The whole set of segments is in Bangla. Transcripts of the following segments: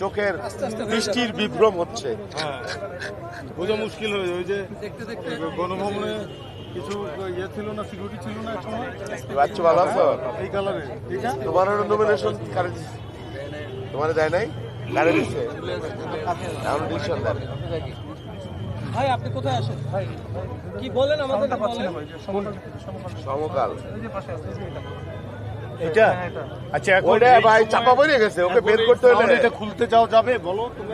চোখের দৃষ্টির বিভ্রম হচ্ছে। হ্যাঁ বোঝা মুশকিল হয়ে যায়। ওই যে গণভবনে কিছু ইয়ে ছিল না সিকিউরিটি ছিল না বাচ্চা ভালো আছো। এই কালারে তোমার নমিনেশন কারে দিচ্ছে তোমার দেয় নাই? কারে দিচ্ছে এখন ভাই আপনি কোথায় আসেন কি বলেন আমাদের? বলেন। সমকাল। এটা? আচ্ছা এখন ওইটা ভাই চাপা পড়ে গেছে ওকে বের করতে হলে এটা খুলতে যাও যাবে বলো তুমি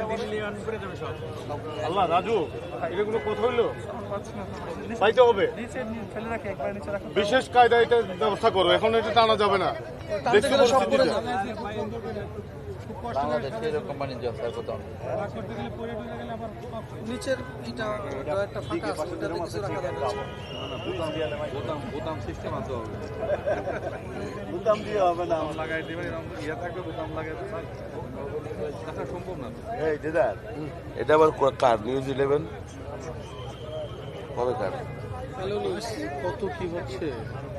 আল্লাহ রাজু এগুলো কথা হইল? পাইতে হবে। বিশেষ কায়দা এটা ব্যবস্থা করো এখন এটা টানা যাবে না। দেখছ সব করে পরিস্থিতিটা? যাবে। বাংলাদেশে এরকম বাণিজ্য হয় কোথাও নিচের ইটা একটা ফাঁকা আছে ওটাতে কিছু রাখা যাবে। না। বুতাম দিয়ে হবে। না লাগাই দিবেন এরকম ইয়ে থাকবে বুতাম লাগাই সম্ভব না। এই দিদার এটা আবার কার? নিউজ ইলেভেন কবে কার? হ্যালো নিউজ কত কি হচ্ছে?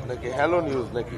নাকি হ্যালো নিউজ নাকি?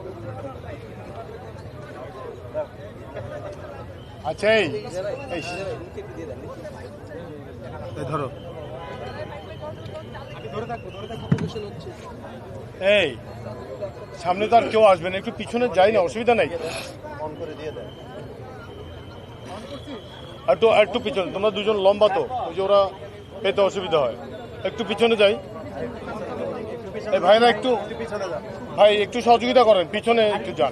এই। এই ধরো। এই সামনে তো আর কেউ আসবে না একটু পিছনে যাই না অসুবিধা নাই। একটু একটু পিছনে তোমরা দুজন লম্বা তো ওই যে ওরা পেতে অসুবিধা হয়। একটু পিছনে যাই। এই ভাইরা একটু ভাই একটু সহযোগিতা করেন পিছনে একটু যান।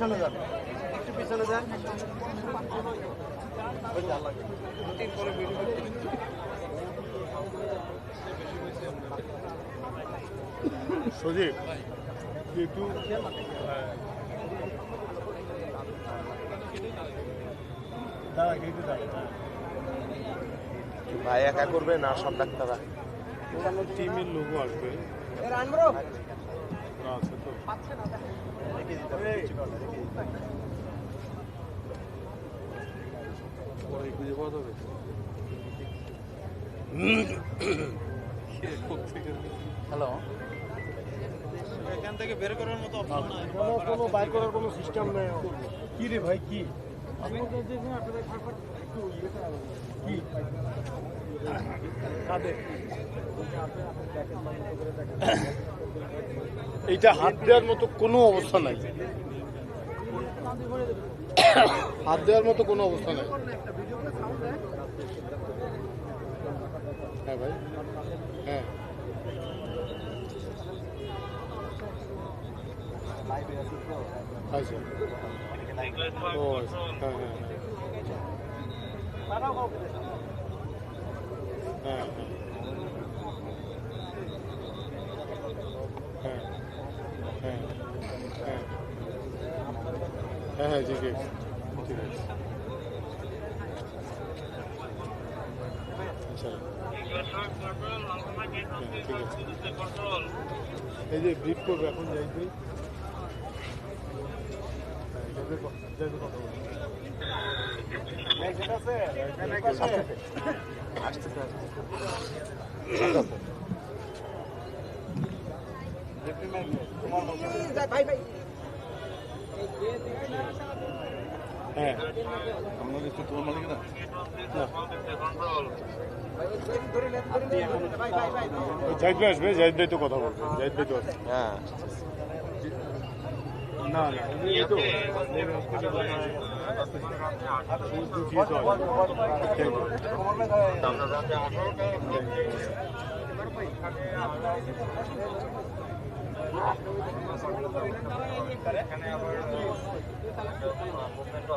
সজীব একটু ভাই একা করবে না সব ডাক্তাররা? টিমের লোগো আসবে। না, আছে তো। পরে খুঁজে পাওয়া যাবে হ্যালো কোনো কোনো বাই করার কোনো সিস্টেম নেই। কি রে ভাই কি? কি? এইটা হাত দেওয়ার মতো কোনো অবস্থা নাই। হাত দেওয়ার মতো কোনো অবস্থা নেই। হ্যাঁ ভাই হ্যাঁ। আচ্ছা। ও আচ্ছা হ্যাঁ হ্যাঁ। হ্যাঁ হ্যাঁ। হ্যাঁ হ্যাঁ ঠিক আছে ঠিক আছে। আচ্ছা। হ্যাঁ, ঠিক আছে। এই যে ব্রিফ করবে এখন যাইবে হ্যাঁ, যাইবে ক- যাইবে কথা বলবে আসতেছে হ্যাঁ। আপনার একটু তোমার মালিক না? জাহিদ ভাই আসবে জাহিদ ভাই তো কথা বলবে জাহিদ ভাই তো আসবে। হ্যাঁ। না না এই তো দিয়ে এখানে আবার মুভমেন্টও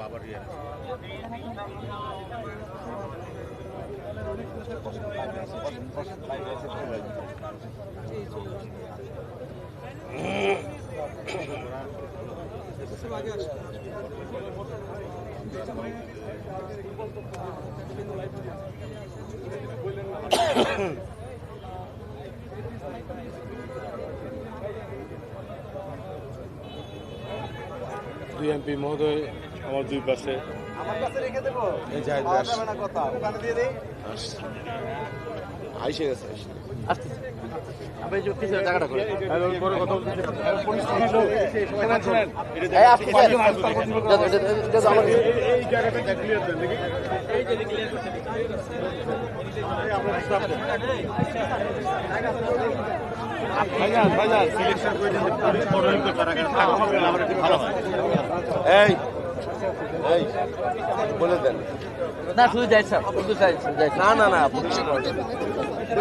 আবার আছে দুই এমপি মহোদয় আমার দুই পাশে এই আইসে গেছে বলে দেন। না শুধু যাই স্যার শুধু যাই না না না পুলিশ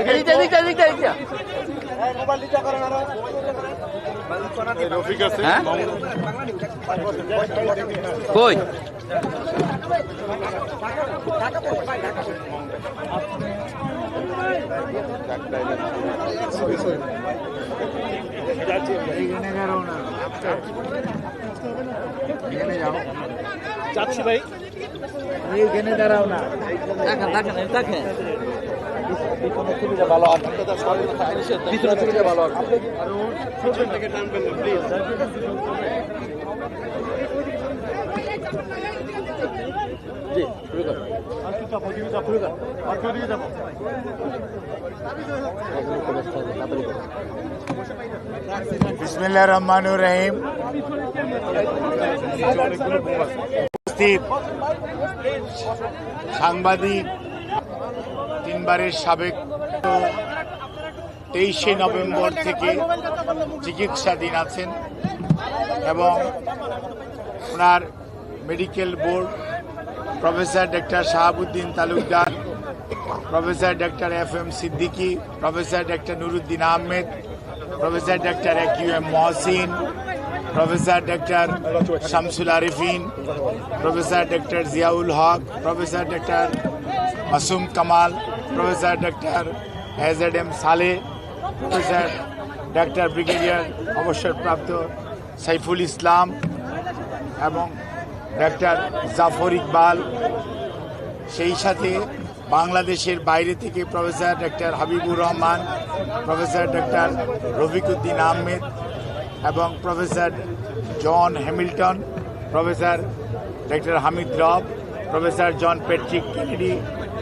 এইটা এইটা রফিক আছে হ্যাঁ? মামুন কই দেখেন দেখেন দেখেন। ভালো ভিতরে ভালো না জি শুরু বিসমিল্লাহ রহমানুর রহিম। উপস্থিত সাংবাদিক, তিনবারের সাবেক তেইশে নভেম্বর থেকে চিকিৎসাধীন আছেন এবং ওনার medical board professor doctor Shahabuddin Talukdar, professor doctor F M Siddiqui, professor doctor Nuruddin Ahmed, professor doctor A Q M Mohsin professor doctor Shamsul Arefin professor doctor Ziaul Haque professor doctor Masum Kamal professor doctor A Z M Saleh professor doctor brigadier অবসরপ্রাপ্ত সাইফুল ইসলাম এবং ডক্টর জাফর ইকবাল সেই সাথে বাংলাদেশের বাইরে থেকে professor doctor Habibur Rahman professor doctor Rafiquddin Ahmed এবং professor John Hamilton, professor doctor Hamid Rob, professor John Patrick Kennedy,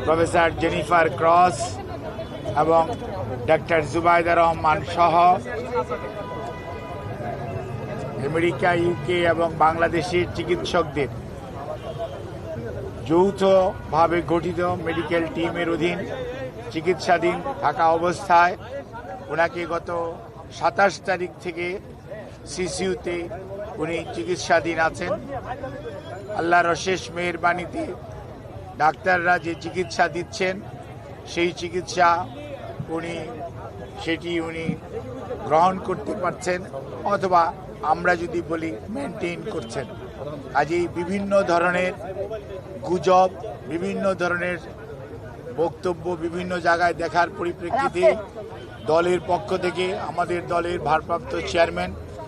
professor Jennifer Cross এবং ডক্টর জুবাইদা রহমান সহ আমেরিকা, ইউকে এবং বাংলাদেশের চিকিৎসকদের যৌথভাবে গঠিত মেডিকেল টিমের অধীন চিকিৎসাধীন থাকা অবস্থায় ওনাকে গত সাতাশ তারিখ থেকে সিসিউতে উনি চিকিৎসাধীন আছেন। আল্লাহর অশেষ মেহরবানিতে ডাক্তাররা যে চিকিৎসা দিচ্ছেন সেই চিকিৎসা উনি সেটি উনি গ্রহণ করতে পারছেন অথবা আমরা যদি বলি মেনটেন করছেন। কাজেই বিভিন্ন ধরনের গুজব বিভিন্ন ধরনের বক্তব্য বিভিন্ন জায়গায় দেখার পরিপ্রেক্ষিতে দলের পক্ষ থেকে আমাদের দলের ভারপ্রাপ্ত চেয়ারম্যান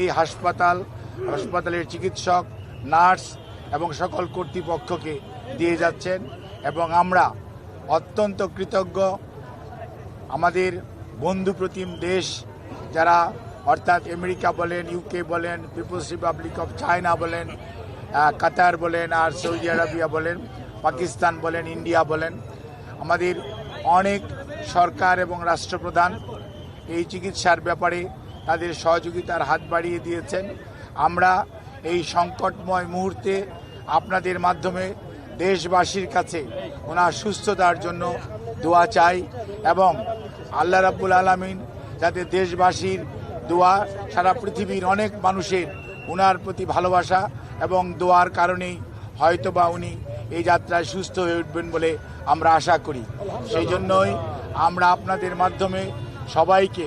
এই হাসপাতাল, হাসপাতালের চিকিৎসক, নার্স এবং সকল কর্তৃপক্ষকে দিয়ে যাচ্ছেন এবং আমরা অত্যন্ত কৃতজ্ঞ। আমাদের বন্ধুপ্রতিম দেশ যারা অর্থাৎ আমেরিকা বলেন ইউকে বলেন পিপলস রিপাবলিক অফ চায়না বলেন কাতার বলেন আর সৌদি আরবিয়া বলেন, পাকিস্তান বলেন, ইন্ডিয়া বলেন, আমাদের অনেক সরকার এবং রাষ্ট্রপ্রধান এই চিকিৎসার ব্যাপারে তাদের সহযোগিতার হাত বাড়িয়ে দিয়েছেন। আমরা এই সংকটময় মুহূর্তে আপনাদের মাধ্যমে দেশবাসীর কাছে ওনার সুস্থতার জন্য দোয়া চাই এবং আল্লাহ রাব্বুল আলমিন যাতে দেশবাসীর দোয়া সারা পৃথিবীর অনেক মানুষের ওনার প্রতি ভালোবাসা এবং দোয়ার কারণেই হয়তোবা উনি এই যাত্রায় সুস্থ হয়ে উঠবেন বলে আমরা আশা করি। সেই জন্যই আমরা আপনাদের মাধ্যমে সবাইকে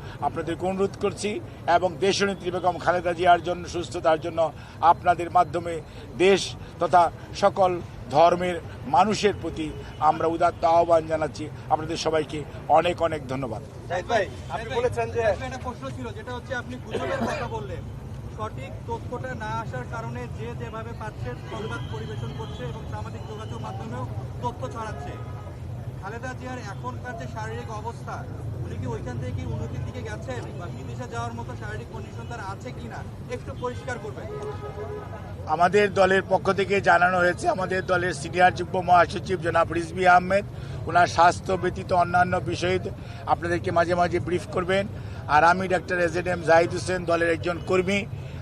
আপনাদেরকে অনুরোধ করছি এবং দেশনেত্রী বেগম খালেদা জিয়ার জন্য সুস্থতার জন্য আপনাদের মাধ্যমে দেশ তথা সকল ধর্মের মানুষের প্রতি আমরা উদাত্ত আহ্বান জানাচ্ছি। আপনাদের সবাইকে অনেক অনেক ধন্যবাদ। আপনি বলেছেন যে একটা প্রশ্ন ছিল যেটা হচ্ছে আপনি গুজবের কথা বললেন। সঠিক তথ্যটা না আসার কারণে যে যেভাবে পাচ্ছে সংবাদ পরিবেশন করছে এবং সামাজিক যোগাযোগ মাধ্যমেও তথ্য ছড়াচ্ছে। খালেদা জিয়ার এখনকার যে শারীরিক অবস্থা কি ওইখান থেকে উন্নতির দিকে গেছেন বা বিদেশে যাওয়ার মতো শারীরিক কন্ডিশন তার আছে একটু পরিষ্কার করবেন। আমাদের দলের পক্ষ থেকে জানানো হয়েছে, আমাদের দলের সিনিয়র যুগ্ম মহাসচিব জনাব রিজবি আহমেদ ওনার স্বাস্থ্য ব্যতীত অন্যান্য বিষয়ে আপনাদেরকে মাঝে মাঝে ব্রিফ করবেন। আর আমি doctor A Z M Zahid Hossain দলের একজন কর্মী।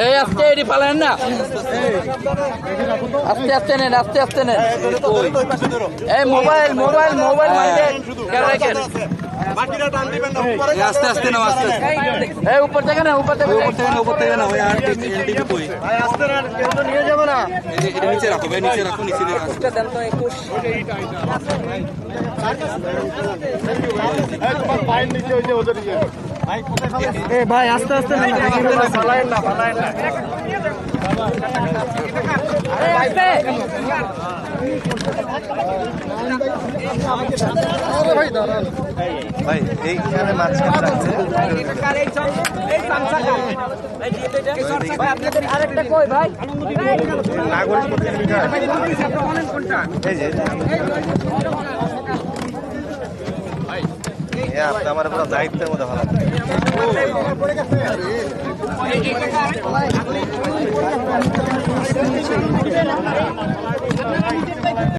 এই আস্তে এটি পালেন না আস্তে আস্তে নেন আস্তে আস্তে নেন এই মোবাইল মোবাইল মোবাইল রাখেন আস্তে আস্তে নাও আস্তে এই উপর থেকে না উপর থেকে উপর থেকে না উপর থেকে না ওই আর এনটিভি কই? নিয়ে যাবে না। এটা নিচে রাখো ভাই নিচে রাখো নিচে রাখো দেন তো একুশ। তোমার পায়ের নিচে ওই যে ওদের ইয়ে ভাই আস্তে আস্তে ভাই এইখানে মাঝখানে রাখছে ভাই আপনাদের আরেকটা কই ভাই এই যে আপনি আমার পুরো দায়িত্বের মধ্যে ভালো